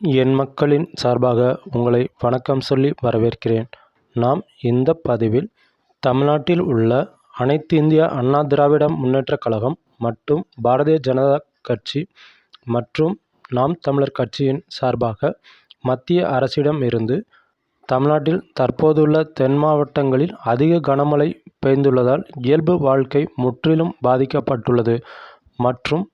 என் மக்களின் சார்பாக உங்களை வணக்கம் சொல்லி வரவேற்கிறேன். நாம் இந்த பதிவில் தமிழ்நாட்டில் உள்ள அனைத்து இந்திய அண்ணா திராவிட முன்னேற்றக் கழகம் மற்றும் பாரதிய ஜனதா கட்சி மற்றும் நாம் தமிழர் கட்சியின் சார்பாக மத்திய அரசிடம் இருந்து தமிழ்நாட்டில் தற்போதுள்ள தென் மாவட்டங்களில் அதிக கனமழை பெய்துள்ளதால் இயல்பு வாழ்க்கை முற்றிலும் பாதிக்கப்பட்டுள்ளது. மற்றும்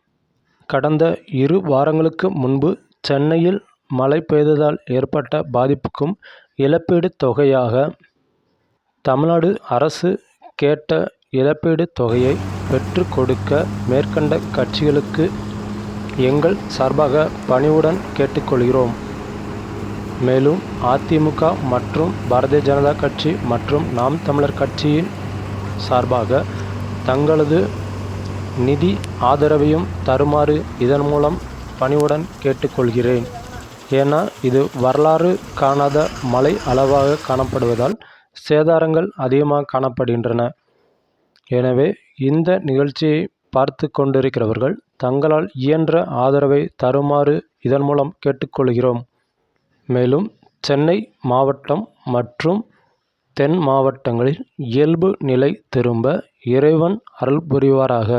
கடந்த இரு வாரங்களுக்கு முன்பு சென்னையில் மழை பெய்ததால் ஏற்பட்ட பாதிப்புக்கும் இழப்பீடுத் தொகையாக தமிழ்நாடு அரசு கேட்ட இழப்பீடுத் தொகையை பெற்று கொடுக்க மேற்கண்ட கட்சிகளுக்கு எங்கள் சார்பாக பணிவுடன் கேட்டுக்கொள்கிறோம். மேலும் அதிமுக மற்றும் பாரதிய ஜனதா கட்சி மற்றும் நாம் தமிழர் கட்சியின் சார்பாக தங்களது நிதி ஆதரவையும் தருமாறு இதன் மூலம் பணிவுடன் கேட்டுக்கொள்கிறேன். ஏன்னா இது வரலாறு காணாத மழை அளவாக காணப்படுவதால் சேதாரங்கள் அதிகமாக காணப்படுகின்றன. எனவே இந்த நிகழ்ச்சியை பார்த்து கொண்டிருக்கிறவர்கள் தங்களால் இயன்ற ஆதரவை தருமாறு இதன் மூலம் கேட்டுக்கொள்கிறோம். மேலும் சென்னை மாவட்டம் மற்றும் தென் மாவட்டங்களில் இயல்பு நிலை திரும்ப இறைவன் அருள் புரிவாராக.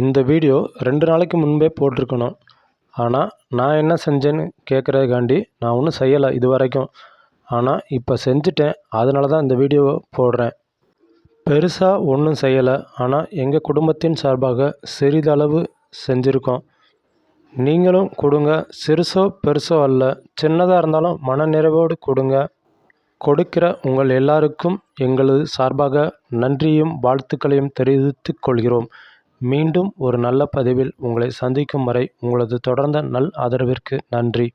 இந்த வீடியோ ரெண்டு நாளைக்கு முன்பே போட்டிருக்கணும். ஆனால் நான் என்ன செஞ்சேன்னு கேட்குறதுக்காண்டி நான் ஒன்றும் செய்யலை இது வரைக்கும் ஆனால் இப்போ செஞ்சுட்டேன். அதனால தான் இந்த வீடியோவை போடுறேன். பெருசாக ஒன்றும் செய்யலை. ஆனால் எங்கள் குடும்பத்தின் சார்பாக சிறிதளவு செஞ்சுருக்கோம். நீங்களும் கொடுங்க. சிறுசோ பெருசோ அல்ல. சின்னதாக இருந்தாலும் மன நிறைவோடு கொடுங்க. கொடுக்கிற உங்கள் எல்லாருக்கும் எங்களது சார்பாக நன்றியும் வாழ்த்துக்களையும் தெரிவித்துக் கொள்கிறோம். மீண்டும் ஒரு நல்ல பதிவில் உங்களை சந்திக்கும் வரை உங்களது தொடர்ந்த நல் ஆதரவிற்கு நன்றி.